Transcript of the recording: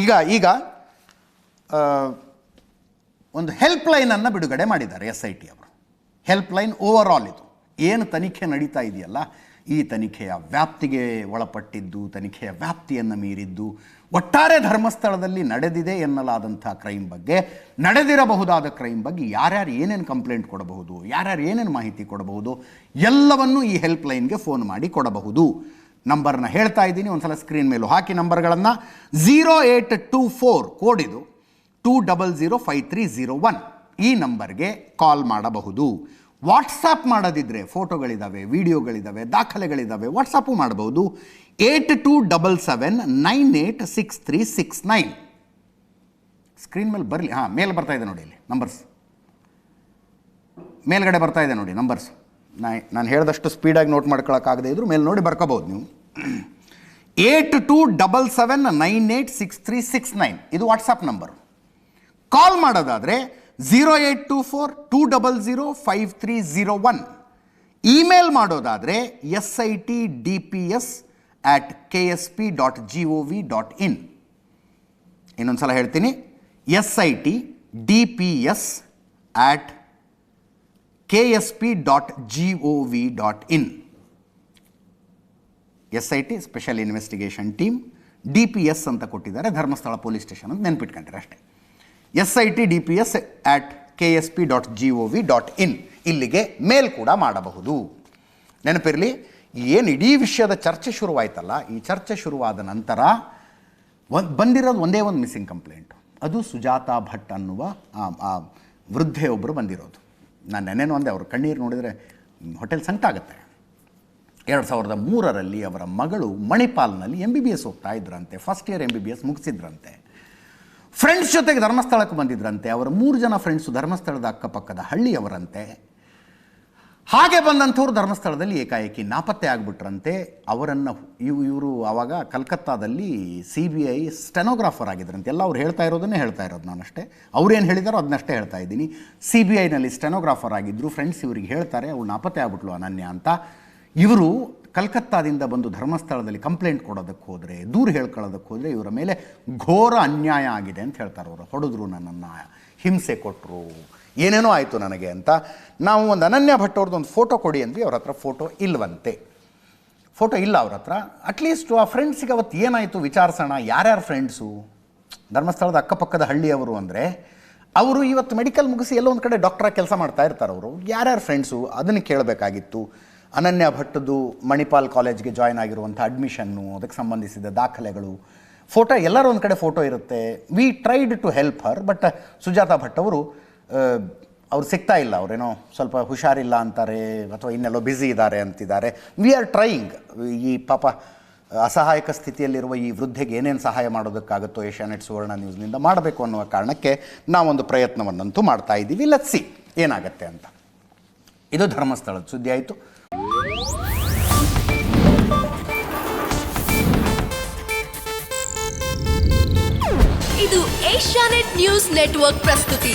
ಈಗ ಈಗ ಒಂದು ಹೆಲ್ಪ್ ಲೈನನ್ನು ಬಿಡುಗಡೆ ಮಾಡಿದ್ದಾರೆ ಎಸ್ ಐ ಟಿ ಅವರು. ಹೆಲ್ಪ್ ಲೈನ್ ಓವರ್ ಆಲ್ ಇದು. ಏನು ತನಿಖೆ ನಡೀತಾ ಇದೆಯಲ್ಲ, ಈ ತನಿಖೆಯ ವ್ಯಾಪ್ತಿಗೆ ಒಳಪಟ್ಟಿದ್ದು, ತನಿಖೆಯ ವ್ಯಾಪ್ತಿಯನ್ನು ಮೀರಿದ್ದು, ಒಟ್ಟಾರೆ ಧರ್ಮಸ್ಥಳದಲ್ಲಿ ನಡೆದಿದೆ ಎನ್ನಲಾದಂಥ ಕ್ರೈಮ್ ಬಗ್ಗೆ, ನಡೆದಿರಬಹುದಾದ ಕ್ರೈಮ್ ಬಗ್ಗೆ ಯಾರ್ಯಾರು ಏನೇನು ಕಂಪ್ಲೇಂಟ್ ಕೊಡಬಹುದು, ಯಾರ್ಯಾರು ಏನೇನು ಮಾಹಿತಿ ಕೊಡಬಹುದು, ಎಲ್ಲವನ್ನೂ ಈ ಹೆಲ್ಪ್ ಲೈನ್ಗೆ ಫೋನ್ ಮಾಡಿ ಕೊಡಬಹುದು. ನಂಬರ್ನ ಹೇಳ್ತಾ ಇದ್ದೀನಿ ಒಂದು ಸಲ ಸ್ಕ್ರೀನ್ ಮೇಲೂ ಹಾಕಿ ನಂಬರ್ಗಳನ್ನು. Zero eight two four code ಇದು, two double zero five three zero one. ಈ ನಂಬರ್ಗೆ ಕಾಲ್ ಮಾಡಬಹುದು. ವಾಟ್ಸಪ್ ಮಾಡೋದಿದ್ರೆ ಫೋಟೋಗಳಿದ್ದಾವೆ ವಿಡಿಯೋಗಳಿದ್ದಾವೆ ದಾಖಲೆಗಳಿದ್ದಾವೆ ವಾಟ್ಸಪ್ಪು ಮಾಡಬಹುದು. Eight two double seven nine eight six three six nine. Screen ಮೇಲೆ ಬರಲಿ, ಹಾಂ, ಮೇಲೆ ಬರ್ತಾ ಇದೆ ನೋಡಿ ಇಲ್ಲಿ, ನಂಬರ್ಸ್. ಮೇಲ್ಗಡೆ ಬರ್ತಾ ಇದೆ ನೋಡಿ, ನಂಬರ್ಸ್. ನಾ ನಾನು ಹೇಳಿದಷ್ಟು ಸ್ಪೀಡಾಗಿ ನೋಟ್ ಮಾಡ್ಕೊಳಕ್ಕಾಗದೇ ಇದ್ರು ಮೇಲೆ ನೋಡಿ ಬರ್ಕೋಬೋದು ನೀವು. Eight two double seven nine eight six three six nine. ಇದು ವಾಟ್ಸಪ್ ನಂಬರ್ ಕಾಲ್ ಮಾಡೋದಾದರೆ zero eight two four two double zero five three zero one email ಮಾಡೋದಾದರೆ S I T D P S at K S P dot G O V dot in ಇನ್ನೊಂದು ಸಲ ಹೇಳ್ತೀನಿ. S I T D P S at K S I T special investigation team D P S ಅಂತ ಕೊಟ್ಟಿದ್ದಾರೆ, Dharmasthala police station ಅಂತ ನೆನ್ಪಿಟ್ಕೊಂಡ್ರೆ ಅಷ್ಟೇ. S I T D P S at K S P dot G O V dot in ಇಲ್ಲಿಗೆ mail ಕೂಡ ಮಾಡಬಹುದು. ನೆನಪಿರಲಿ, ಏನು ಇಡೀ ವಿಷಯದ ಚರ್ಚೆ ಶುರುವಾಯ್ತಲ್ಲ, ಈ ಚರ್ಚೆ ಶುರುವಾದ ನಂತರ ಒಂದು ಬಂದಿರೋದು ಒಂದೇ ಒಂದು ಮಿಸ್ಸಿಂಗ್ ಕಂಪ್ಲೇಂಟ್ ಅದು ಸುಜಾತಾ ಭಟ್ ಅನ್ನುವ ವೃದ್ಧೆಯೊಬ್ಬರು ಬಂದಿರೋದು. ನಾನು ನೆನೇನು ಅಂದೆ, ಅವ್ರ ಕಣ್ಣೀರು ನೋಡಿದರೆ ಹೋಟೆಲ್ ಸಂಕಟ ಆಗುತ್ತೆ. ಎರಡು ಸಾವಿರದ ಮೂರರಲ್ಲಿ ಅವರ ಮಗಳು ಮಣಿಪಾಲ್ನಲ್ಲಿ ಎಂ ಬಿ ಬಿ ಎಸ್ ಹೋಗ್ತಾ ಇದ್ರಂತೆ. First year M B B S ಮುಗಿಸಿದ್ರಂತೆ. Friends ಜೊತೆಗೆ ಧರ್ಮಸ್ಥಳಕ್ಕೆ ಬಂದಿದ್ರಂತೆ. ಅವರ ಮೂರು ಜನ ಫ್ರೆಂಡ್ಸು ಧರ್ಮಸ್ಥಳದ ಅಕ್ಕಪಕ್ಕದ ಹಳ್ಳಿಯವರಂತೆ. ಹಾಗೆ ಬಂದಂಥವ್ರು ಧರ್ಮಸ್ಥಳದಲ್ಲಿ ಏಕಾಏಕಿ ನಾಪತ್ತೆ ಆಗಿಬಿಟ್ರಂತೆ. ಅವರನ್ನು ಇವು, ಇವರು ಆವಾಗ ಕಲ್ಕತ್ತಾದಲ್ಲಿ ಸಿ ಬಿ ಐ ಸ್ಟೆನೋಗ್ರಾಫರ್ ಆಗಿದ್ರಂತೆ. ಎಲ್ಲ ಅವ್ರು ಹೇಳ್ತಾ ಇರೋದನ್ನೇ ಹೇಳ್ತಾ ಇರೋದು ನಾನಷ್ಟೇ. ಅವ್ರೇನು ಹೇಳಿದಾರೋ ಅದನ್ನಷ್ಟೇ ಹೇಳ್ತಾ ಇದ್ದೀನಿ. ಸಿ ಬಿ ಐನಲ್ಲಿ ಸ್ಟೆನೋಗ್ರಾಫರ್ ಆಗಿದ್ದರು ಫ್ರೆಂಡ್ಸ್ ಇವರಿಗೆ ಹೇಳ್ತಾರೆ, ಅವಳು ನಾಪತ್ತೆ ಆಗ್ಬಿಟ್ಲು ಅನನ್ಯ ಅಂತ. ಇವರು ಕಲ್ಕತ್ತಾದಿಂದ ಬಂದು ಧರ್ಮಸ್ಥಳದಲ್ಲಿ ಕಂಪ್ಲೇಂಟ್ ಕೊಡೋದಕ್ಕೆ ಹೋದರೆ, ದೂರು ಹೇಳ್ಕೊಳ್ಳೋದಕ್ಕೆ ಹೋದರೆ ಇವರ ಮೇಲೆ ಘೋರ ಅನ್ಯಾಯ ಆಗಿದೆ ಅಂತ ಹೇಳ್ತಾರೆ ಅವರು. ಹೊಡೆದ್ರು ನನ್ನನ್ನು, ಹಿಂಸೆ ಕೊಟ್ಟರು ಏನೇನೋ ಆಯಿತು ನನಗೆ ಅಂತ ನಾವು ಒಂದು ಅನನ್ಯ ಭಟ್ ಅವ್ರದ್ದು ಒಂದು ಫೋಟೋ ಕೊಡಿ ಅಂದ್ವಿ, ಅವ್ರ ಹತ್ರ ಫೋಟೋ ಇಲ್ವಂತೆ. ಫೋಟೋ ಇಲ್ಲ ಅವ್ರ ಹತ್ರ. ಅಟ್ಲೀಸ್ಟು ಆ ಫ್ರೆಂಡ್ಸಿಗೆ ಅವತ್ತು ಏನಾಯಿತು ವಿಚಾರಿಸೋಣ, ಯಾರ್ಯಾರು ಫ್ರೆಂಡ್ಸು ಧರ್ಮಸ್ಥಳದ ಅಕ್ಕಪಕ್ಕದ ಹಳ್ಳಿಯವರು ಅಂದರೆ, ಅವರು ಇವತ್ತು ಮೆಡಿಕಲ್ ಮುಗಿಸಿ ಎಲ್ಲೋ ಒಂದು ಕಡೆ ಡಾಕ್ಟ್ರಾಗಿ ಕೆಲಸ ಮಾಡ್ತಾ ಇರ್ತಾರೆ ಅವರು. ಯಾರ್ಯಾರು ಫ್ರೆಂಡ್ಸು ಅದನ್ನು ಕೇಳಬೇಕಾಗಿತ್ತು. ಅನನ್ಯ ಭಟ್ಟದು ಮಣಿಪಾಲ್ ಕಾಲೇಜ್ಗೆ ಜಾಯ್ನ್ ಆಗಿರುವಂಥ ಅಡ್ಮಿಷನ್ನು ಅದಕ್ಕೆ ಸಂಬಂಧಿಸಿದ ದಾಖಲೆಗಳು. ಫೋಟೋ ಎಲ್ಲರೂ ಒಂದು ಕಡೆ ಫೋಟೋ ಇರುತ್ತೆ. We tried to help her but Sujata Bhat ಅವರು ಅವ್ರು ಸಿಗ್ತಾ ಇಲ್ಲ, ಅವರೇನೋ ಸ್ವಲ್ಪ ಹುಷಾರಿಲ್ಲ ಅಂತಾರೆ ಅಥವಾ ಇನ್ನೆಲ್ಲೋ ಬ್ಯುಸಿ ಇದ್ದಾರೆ ಅಂತಿದ್ದಾರೆ. ವಿ ಆರ್ ಟ್ರೈಯಿಂಗ್ ಈ ಪಾಪ ಅಸಹಾಯಕ ಸ್ಥಿತಿಯಲ್ಲಿರುವ ಈ ವೃದ್ಧೆಗೆ ಏನೇನು ಸಹಾಯ ಮಾಡೋದಕ್ಕಾಗುತ್ತೋ ಏಷ್ಯಾನೆಟ್ ಸುವರ್ಣ ನ್ಯೂಸ್ನಿಂದ ಮಾಡಬೇಕು ಅನ್ನುವ ಕಾರಣಕ್ಕೆ ನಾವೊಂದು ಪ್ರಯತ್ನವನ್ನಂತೂ ಮಾಡ್ತಾ ಇದ್ದೀವಿ. ಲತ್ಸಿ ಏನಾಗತ್ತೆ ಅಂತ. ಇದು ಧರ್ಮಸ್ಥಳದ ಸುದ್ದಿ ಆಯಿತು. ಇದು ಏಷ್ಯಾನೆಟ್ ನ್ಯೂಸ್ ನೆಟ್ವರ್ಕ್ ಪ್ರಸ್ತುತಿ.